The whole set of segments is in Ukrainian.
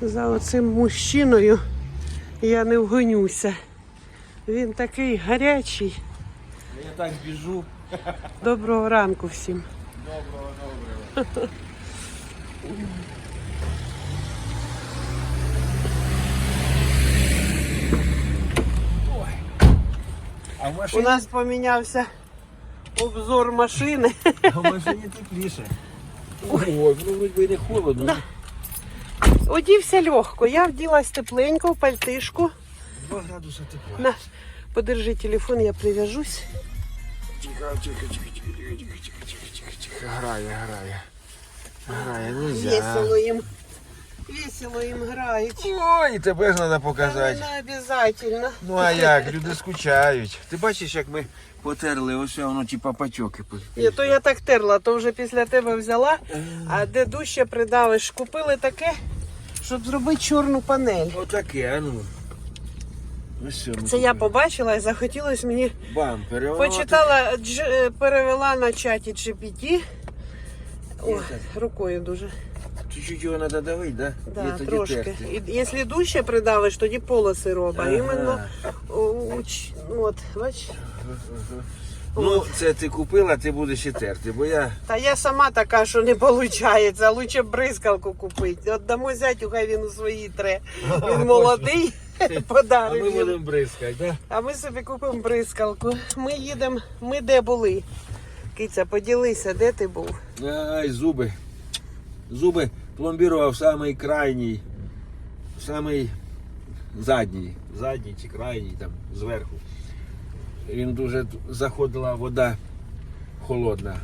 За оцим мужчиною я не вгонюся. Він такий гарячий. Я так біжу. Доброго ранку всім. Доброго, доброго. А в У нас помінявся обзор машини. а в машині тепліше. Ой, ну вроді не холодно. Одівся легко. Я вділась тепленько в пальтишку. 2 градуси тепла. На, подержи телефон, я прив'яжусь. Тихо, тихо, тихо, тихо, тихо, тихо, тихо, тихо, тихо, тихо. Грає, грає. Грає, нельзя. Весело їм. Весело їм грають. Ой, тебе ж треба показати. не обов'язково. Ну а як, люди скучають. Ти бачиш, як ми потерли, ось воно типа пачоки. Ні, то я так терла, то вже після тебе взяла, а де дужче придавиш. Купили таке, щоб зробити чорну панель. Отаке, а ну. Ось що ми Це я купили. побачила і захотілося мені. Бампери. воно Почитала, дж- е, перевела на чаті GPT. Ой, рукою дуже. так. Чуть-чуть його треба давити, да? Да, І тоді трошки. терти. І якщо дужче придавиш, тоді полоси робить. Ага. Іменно, у- у ч- от, бач. Ну, це ти купила, ти будеш і терти, бо я. Та я сама така, що не виходить. Лучше бризкалку купити. От дамо зятю, хай він у свої тре. Він молодий, А ми їм. будемо бризкати, да? А ми собі купимо бризкалку. Ми їдемо, ми де були. Киця, поділися, де ти був? Ай, зуби. Зуби пломбірував самий крайній, самий задній, задній чи крайній там зверху. Він дуже заходила вода холодна.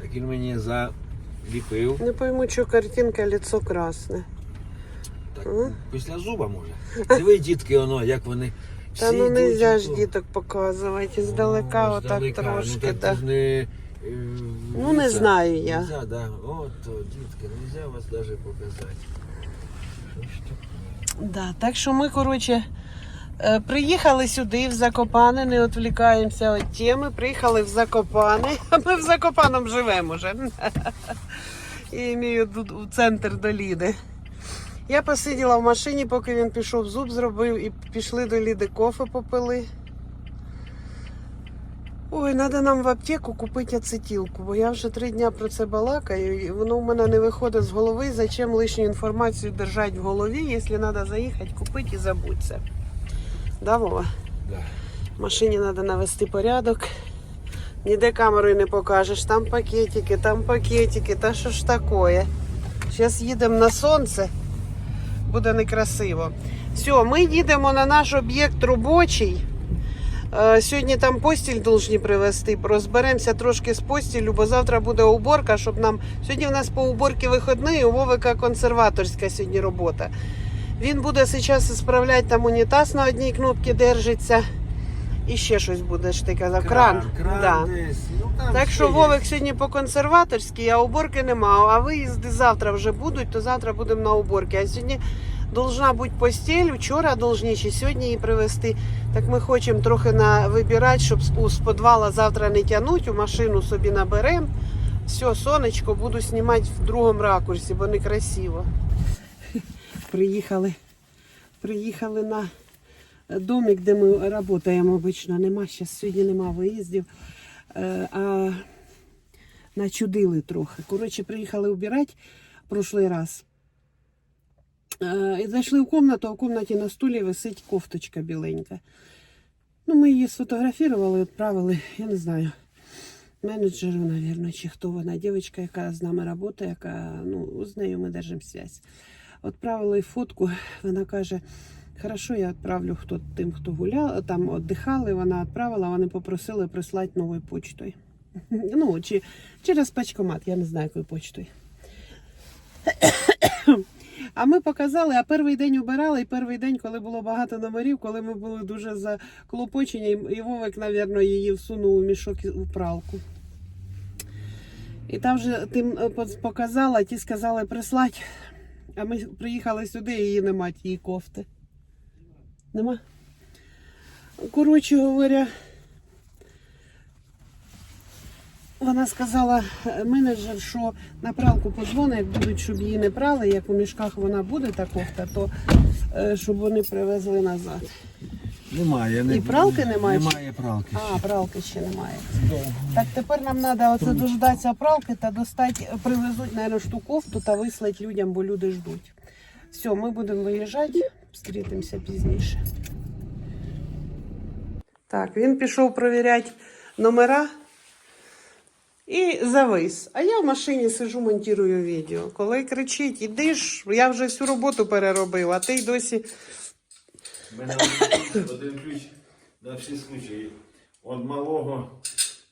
Так він мені заліпив. Не пойму, що картинка лицо красне. Так, М? після зуба може. Диви, дітки, воно, як вони. Та всі ну йдуть нельзя ж діток показувати. Здалека О, отак здалека. трошки. Ну, так ж не, е, Ну, не Ліса. знаю я. Нельзя, да. От, дітки, нельзя вас даже показати. Що ж таке? Да, так що ми, коротше, приїхали сюди, в Закопане, не відвлікаємося від теми. Приїхали в Закопане. Ми в Закопаном живемо вже. І маю тут у центр до Ліди. Я посиділа в машині, поки він пішов, зуб зробив і пішли до Ліди кофе попили. Ой, треба нам в аптеку купити ацетилку, бо я вже три дня про це балакаю, і воно в мене не виходить з голови. Зачем лишню інформацію держати в голові, якщо треба заїхати, купити і забудься. Да, Вова? Да. В машині треба навести порядок. Ніде камерою не покажеш. Там пакетики, там пакетики, та що ж таке? Зараз їдемо на сонце, буде некрасиво. Все, ми їдемо на наш об'єкт робочий. Е, Сьогодні там постіль повинні привезти. Розберемося трошки з постілю, бо завтра буде уборка, щоб нам. Сьогодні в нас по уборці вихідний, у Вовика консерваторська сьогодні робота. Він буде зараз справляти там унітаз на одній кнопці держиться. І ще щось буде, ж ти казав. Кран. кран Да. десь. Ну, там Так все що є. Вовик сьогодні по консерваторській, а уборки нема. А виїзди завтра вже будуть, то завтра будемо на уборки. А сьогодні должна бути постіль, вчора должні чи сьогодні її привезти. Так ми хочемо трохи на вибирати, щоб з- з підвала завтра не тягнути, у машину собі наберемо. Все, сонечко, буду знімати в другому ракурсі, бо некрасиво. Приїхали. Приїхали на домик, де ми працюємо обично. Нема зараз сьогодні нема виїздів. Е, А начудили трохи. Коротше, приїхали убирати в прошлий раз. Е, І зайшли в кімнату, а в кімнаті на стулі висить кофточка біленька. Ну, ми її сфотографували, відправили, я не знаю, менеджеру, мабуть, чи хто вона, дівчинка, яка з нами працює, яка, ну, з нею ми держимо зв'язь. Відправили їй фотку, вона каже, хорошо, я відправлю хто, тим, хто гуляв, там віддихали, вона відправила, вони попросили прислати новою почтою. Ну, чи через пачкомат, я не знаю, якою почтою. А ми показали, а перший день убирали, і перший день, коли було багато номерів, коли ми були дуже заклопочені, і Вовик, мабуть, її всунув у мішок у пралку. І там же ти м, е, показала, ті сказали прислати, а ми приїхали сюди, її нема тієї кофти. Нема? Коротше говоря, вона сказала, е, менеджер, що на пралку подзвонить, будуть, щоб її не прали, як у мішках вона буде та кофта, то е, щоб вони привезли назад. Немає. І пралки немає? Немає пралки. А, пралки ще немає. Так тепер нам треба оце дождатися пралки та достати, привезуть, мабуть, шту кофту та вислати людям, бо люди ждуть. Все, ми будемо виїжджати, зустрітимося пізніше. Так, він пішов перевіряти номера і завис. А я в машині сижу, монтую відео. Коли кричить, іди ж, я вже всю роботу переробив, а ти й досі. У мене один- ключ на всі случаї. Від малого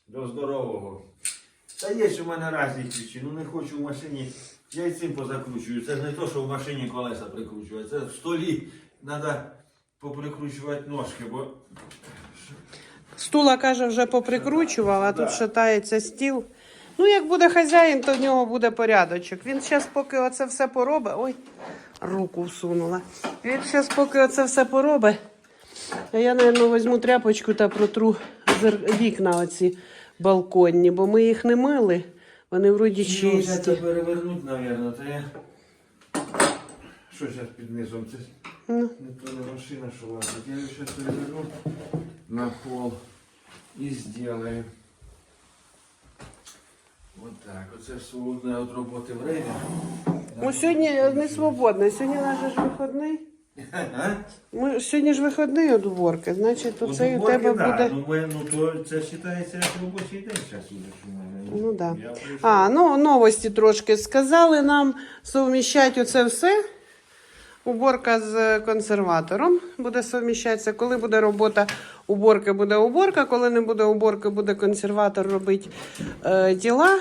до здорового. Та є ж у мене різні ключі. Ну не хочу в машині. Я й цим позакручую. Це ж не то, що в машині колеса прикручувати. Це в столі треба поприкручувати ножки, бо Стула, каже, вже поприкручував, а тут шатається стіл. Ну, як буде хазяїн, то в нього буде порядочок. Він зараз, поки оце все поробить. Ой, руку всунула. Він зараз, поки оце все поробить. А я, мабуть, візьму тряпочку та протру вікна оці балконні, бо ми їх не мили. Вони вроді Ну, чисті. це перевернуть, мабуть, то я. Що зараз під низом? Це Ну, не то не машина, що лазить. Я її зараз переверну на пол і зроблю. Вот так. Оце свободне від роботи время. ну сьогодні не свободно, сьогодні наш же ж вихідний. Ми, сьогодні ж вихідний від уборки, значить, оце у тебе да. буде. Ну, ми, ну то це вважається як робочий день зараз уже мене. Ну да. Я прийшов. А, ну новості трошки сказали нам совміщати оце все. Уборка з консерватором буде совміщатися. Коли буде робота уборки, буде уборка. Коли не буде уборки, буде консерватор робити е, діла.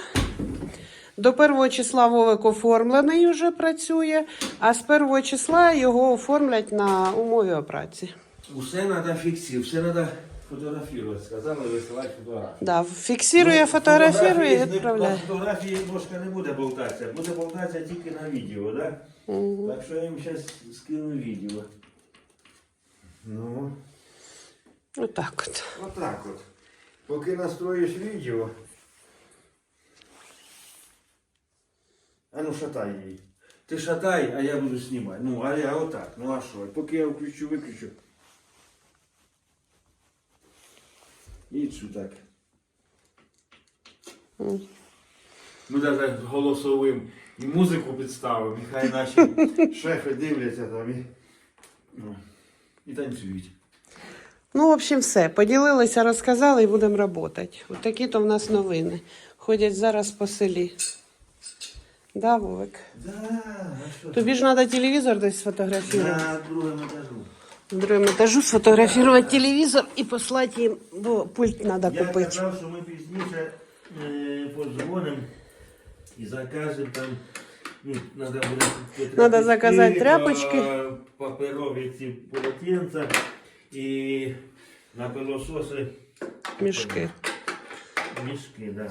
До 1 числа Вовик оформлений вже працює, а з 1 числа його оформлять на умові праці. Усе треба фіксувати, все треба фотографувати. Сказали, висилати фотографії. Да, фіксує, фотографірує і фотографії не- відправляє. Фотографії ножка не буде болтатися, буде болтатися тільки на відео, да? Так що я їм зараз скину відео. Ну, Отак от. отак от. Поки настроїш відео. А ну шатай її. Ти шатай, а я буду знімати. Ну, а я отак. Ну а що? Поки я включу, виключу. І так. М. Ми навіть голосовим і музику підставимо, і хай наші шефи дивляться там і, ну, і танцюють. Ну, в общем, все. Поділилися, розказали і будемо працювати. От такі то в нас новини. Ходять зараз по селі. Да, Вовик? Да, а що? Тобі ж треба телевізор десь сфотографувати. На другому етажу. На другому етажу сфотографувати телевізор і послати їм, бо пульт треба Я купити. казав, що ми пізніше е, подзвонимо і закажемо там. Ну, надо буде купити Надо заказати тряпочки. Паперові ці полотенця і на пилососи Мішки. мішки, да.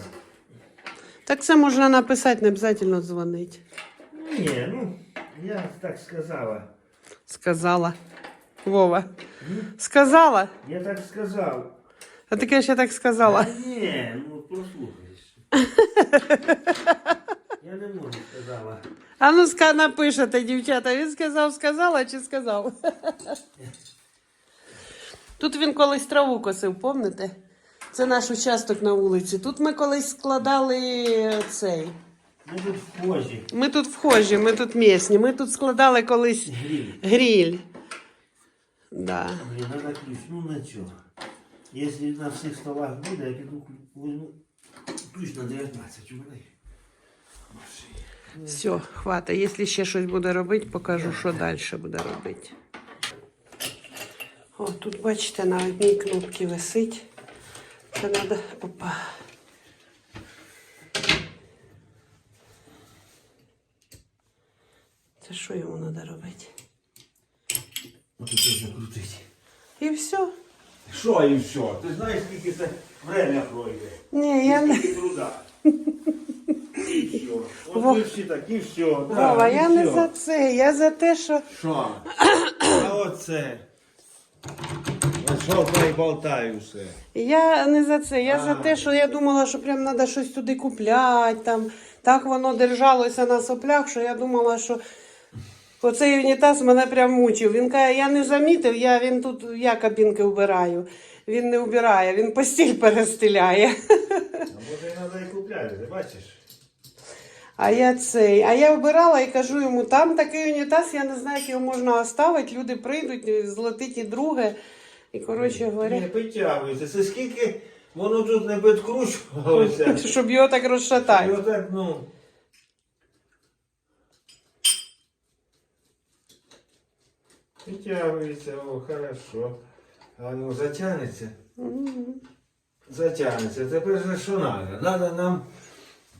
Так це можна написати, не обов'язково дзвонити. Ні, ну, я так сказала. Сказала. Вова. Сказала? Я так сказав. А ти кажеш, я так сказала. Та Ні, ну послухайся. Я не можу сказала. А ну ска напишете, дівчата. Він сказав, сказала чи сказав? Тут він колись траву косив, помните? Це наш участок на вулиці. Тут ми колись складали цей. Ми тут вхожі. Ми тут вхожі, ми тут місні. Ми тут складали колись Гріль. гріль. Да. Блін, надо ключ. Ну на чого? Якщо на всіх столах буде, я піду візьму ключ на 19 у мене. Все, хватить. Якщо ще щось буде робити, покажу, що далі буде робити. О, тут, бачите, на одній кнопці висить. Це треба. Опа. Це що йому треба робити? Ось крутити. І все. Що і все? Ти знаєш, скільки це время пройде? Ні, я не. Скільки труда. І все. От ви всі такі, все. Вова, я не за це. Я за те, що. Що? А оце. Болтаю все. Я не за це. Я за те, що я думала, що прям треба щось туди купляти. Там. Так воно держалося на соплях, що я думала, що оцей унітаз мене прям мучив. Він каже, я не замітив, я, він тут я кабінки вбираю. Він не вбирає, він постіль перестеляє. А може треба і купляти, ти бачиш? А я цей. А я вбирала і кажу йому, там такий унітаз, я не знаю, як його можна оставити. Люди прийдуть, злетить і друге. І коротше говоря, Не підтягується. Це скільки воно тут не підкручувалося. щоб його так розшатати. отак, ну. Підтягується, о, хорошо. А ну затягнеться. Затягнеться. Тепер же що треба? Треба нам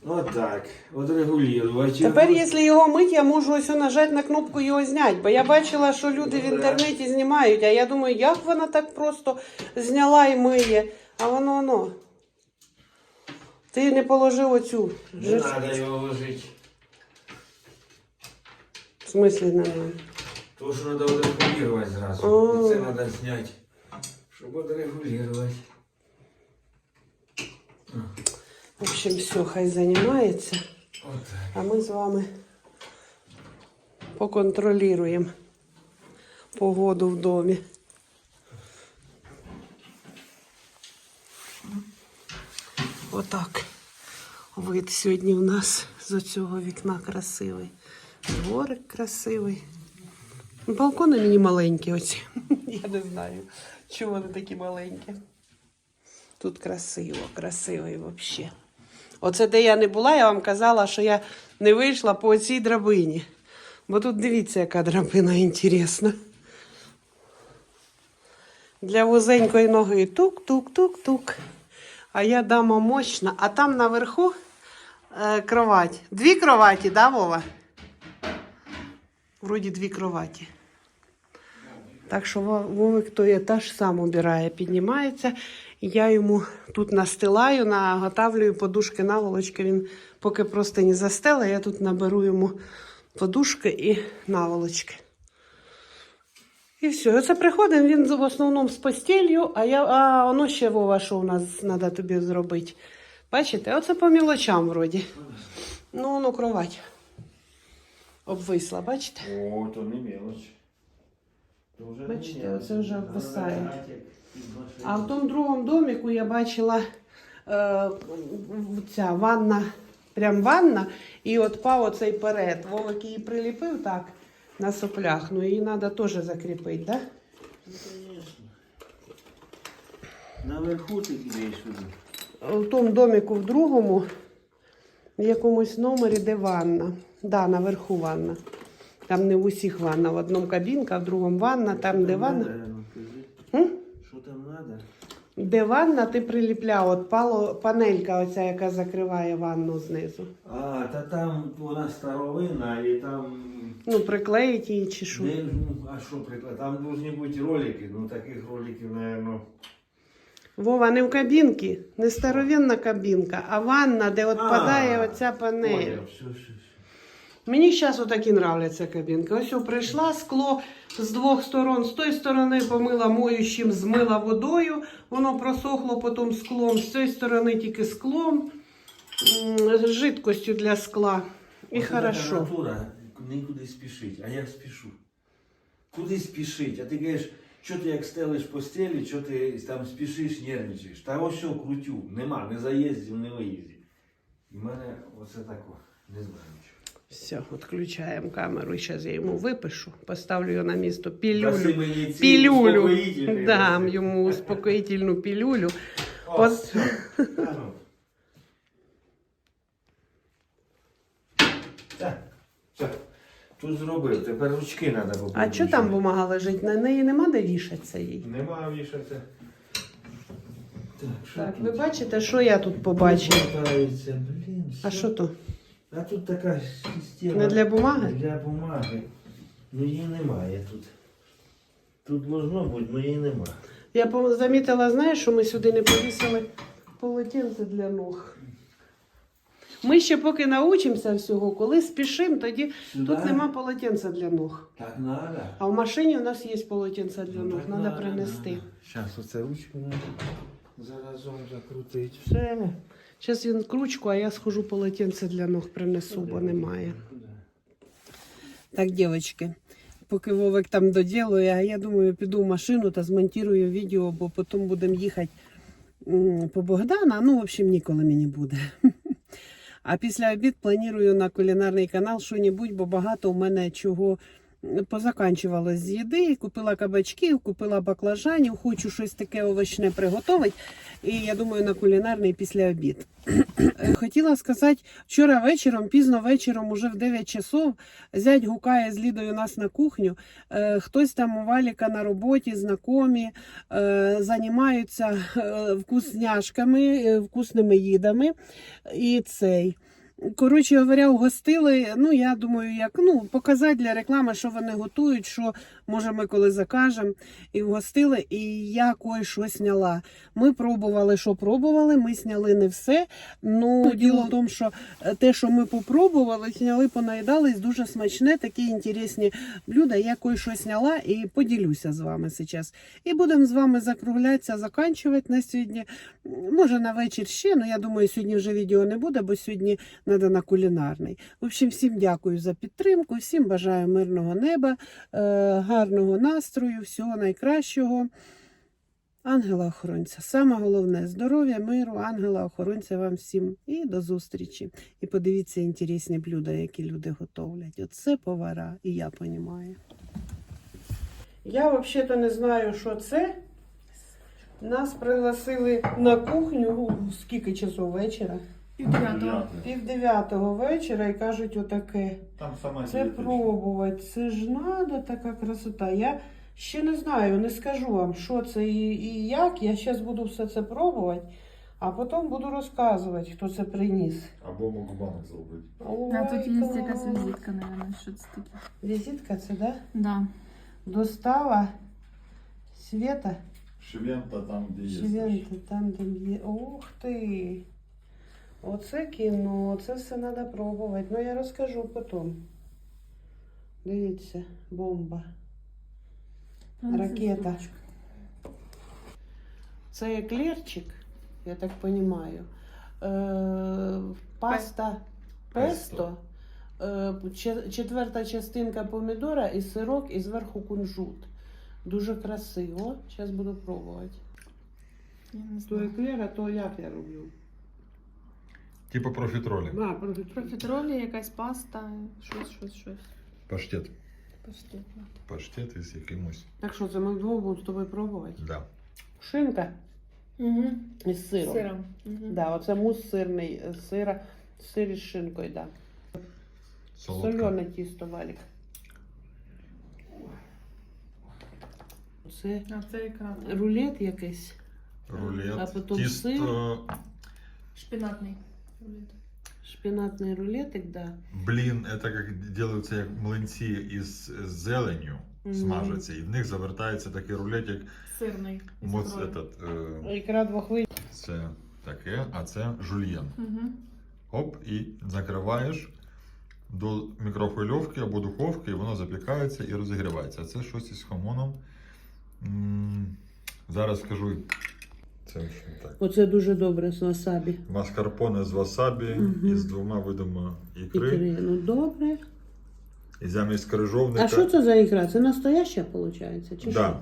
отак, отрегулювати. Тепер, якщо його мить, я можу ось нажати на кнопку його зняти. Бо я бачила, що люди в інтернеті знімають, а я думаю, як вона так просто зняла і миє. А воно воно. Ти не положив оцю. Не треба його ложити. В смислі не надо? То, що треба отрегулювати зразу. І це треба зняти. Щоб отрегулювати. В общем, все, хай займається. А ми з вами поконтролюємо погоду в домі. Отак. Вид сьогодні в нас з цього вікна красивий. Дворик красивий. Балкони мені маленькі оці. Я не знаю, чого вони такі маленькі. Тут красиво, красивий взагалі. Оце де я не була, я вам казала, що я не вийшла по цій драбині. Бо тут дивіться, яка драбина інтересна. Для вузенької ноги тук-тук-тук-тук. А я дама мощна. А там наверху е, кровать. Дві кроваті, да, Вова? Вроді дві кроваті. Так що Во- Вовик той етаж сам убирає, піднімається. Я йому тут настилаю, наготавлюю подушки, наволочки. Він поки просто не застела, я тут наберу йому подушки і наволочки. І все. Оце приходимо, він в основному з постілью, а я, а воно ще Вова, що у нас треба тобі зробити. Бачите, оце по мілочам вроді. Ну, воно кровать. Обвисла, бачите? О, то не не Бачите, оце вже обвисає. А в тому другому доміку я бачила е, ця ванна, прям ванна, і от пав оцей перед. Вовик її приліпив так на соплях. Ну її треба теж закріпити, да? Ну, конечно. Наверху ти йдеш сюди. В тому доміку в другому, в якомусь номері, де ванна. Да, наверху ванна. Там не в усіх ванна. В одному кабінка, в другому ванна, там, де ванна. М? Що там треба? Де ванна, ти приліпляв, от пало, панелька оця, яка закриває ванну знизу. А, та там вона старовинна і там. Ну, приклеїть її чи що. Не, ну, а що приклад? Там повинні бути ролики. Ну таких роликів, напевно. Вова, не в кабінці, не старовинна кабінка, а ванна, де відпадає А, оця панель. Поняв, все, все, все. Мені зараз отакі нравляться кабінки. Ось о, прийшла скло з двох сторон. З тої сторони помила моющим, змила водою, воно просохло потім склом. З цієї сторони тільки склом, з жидкостю для скла. І така хорошо. нікуди спішить, а я спішу. Куди спішить? А ти кажеш, що ти як стелиш постелі, що ти там спішиш, нервничаєш. Та ось що крутю, нема, не заїздів, не виїздів. І в мене оце тако, не знаю. Все, відключаємо камеру. Зараз я йому випишу, поставлю його на місто пілюлю. Пілюлю. Дам йому успокоїтельну пілюлю. О, Пос-. Так. Тут зробив, тепер ручки треба попробувати. А що там бумага лежить? На неї нема де вішатися їй. Нема вішати. Так, що Так, тут? ви бачите, що я тут побачив? Блін. А що то? А тут така система. Не для бумаги? Для бумаги. Ну її немає тут. Тут должно бути, але її нема. Я замітила, знаєш, що ми сюди не повісили полотенце для ног. Ми ще поки научимося всього, коли спішимо, тоді Сюди? тут нема полотенця для ног. Так надо. А в машині у нас є полотенце для Ну, ног, треба надо, принести. Щас оце ручку заразом закрутити. Все. Зараз він кручку, а я схожу полотенце для ног принесу, бо немає. Так, дівчатки, поки Вовик там доділує, я думаю, піду в машину та змонтую відео, бо потім будемо їхати по Богдана. Ну, в общем, ніколи мені буде. А після обід планую на кулінарний канал що-небудь, бо багато у мене чого м, позаканчувалось з їди. Купила кабачків, купила баклажанів, хочу щось таке овочне приготувати. І я думаю, на кулінарний після обід. Хотіла сказати, вчора вечором, пізно вечором, уже в 9 часов, зять гукає з Лідою нас на кухню. Е, хтось там у Валіка на роботі, знайомі, е, займаються е, вкусняшками, е, вкусними їдами. І цей. Коротше говоря, угостили. Ну, я думаю, як ну, показати для реклами, що вони готують, що може ми коли закажемо. І вгостили, і я кое-що зняла. Ми пробували, що пробували, ми зняли не все. Ну, діло в тому, що е, те, що ми попробували, зняли, понаїдались, дуже смачне, такі інтересні блюда. Я кое-що зняла і поділюся з вами зараз. І будемо з вами закруглятися, заканчувати на сьогодні. Може на вечір ще, але я думаю, сьогодні вже відео не буде, бо сьогодні треба на кулінарний. В общем, всім дякую за підтримку, всім бажаю мирного неба, е, гарного настрою, всього найкращого. Ангела-охоронця. Саме головне здоров'я, миру, ангела-охоронця вам всім. І до зустрічі. І подивіться інтересні блюда, які люди готовлять. Оце повара, і я розумію. Я взагалі не знаю, що це. Нас пригласили на кухню скільки часов вечора? Пів дев'ятого. Вечора і кажуть отаке. Там сама Це пробувати. Це ж надо така красота. Я ще не знаю, не скажу вам, що це і, і як. Я зараз буду все це пробувати, а потім буду розказувати, хто це приніс. Або мукбанок зробити. Ой, А тут є клас. якась візитка, мабуть, що це таке. Візитка це, да? Да. Достава Света. Швента там, де є. Швента, там, де є. Ух ти! Оце кіно, це все треба пробувати. Ну я розкажу потім. Дивіться, бомба. Ракета. Це еклерчик, я так розумію. Е, паста песто, е, четверта частинка помідора і сирок, і зверху кунжут. Дуже красиво. Зараз буду пробувати. Я не То еклера, то як я роблю? Типу профітролі. А, профітроль. Профітролі, якась паста, щось, щось, щось. Паштет. Паштет. Паштет із якимось. Так що це ми вдвох будемо з тобою пробувати. Да. Шинка Угу. із сиром. Сиром. Угу. Да, оце мус сирний, е, сира, сир із шинкою, да. Солодка. Солене тісто, Валік. Це А це ікра. рулет якийсь. Рулет. А потім Тісто. Шпінатний. Рулет. Шпінатний рулетик, да. Блін, це як делаються як млинці із зеленню, Мгм. смажаться, і в них завертається такий рулетик. Сирний. Моц, этот, е, Ікра двох видів. це таке, а це жульєн. Мгм. Оп, і закриваєш до мікрохвильовки або духовки, і воно запікається і розігрівається. А це щось із хамоном. М, Зараз скажу. Це що так. Оце дуже добре з васабі. Маскарпоне з васабі Мгм. із двома видами ікри. Ікри. Ну добре. І замість крижовника. А що це за ікра? Це настояща, виходить? Чи що? Да.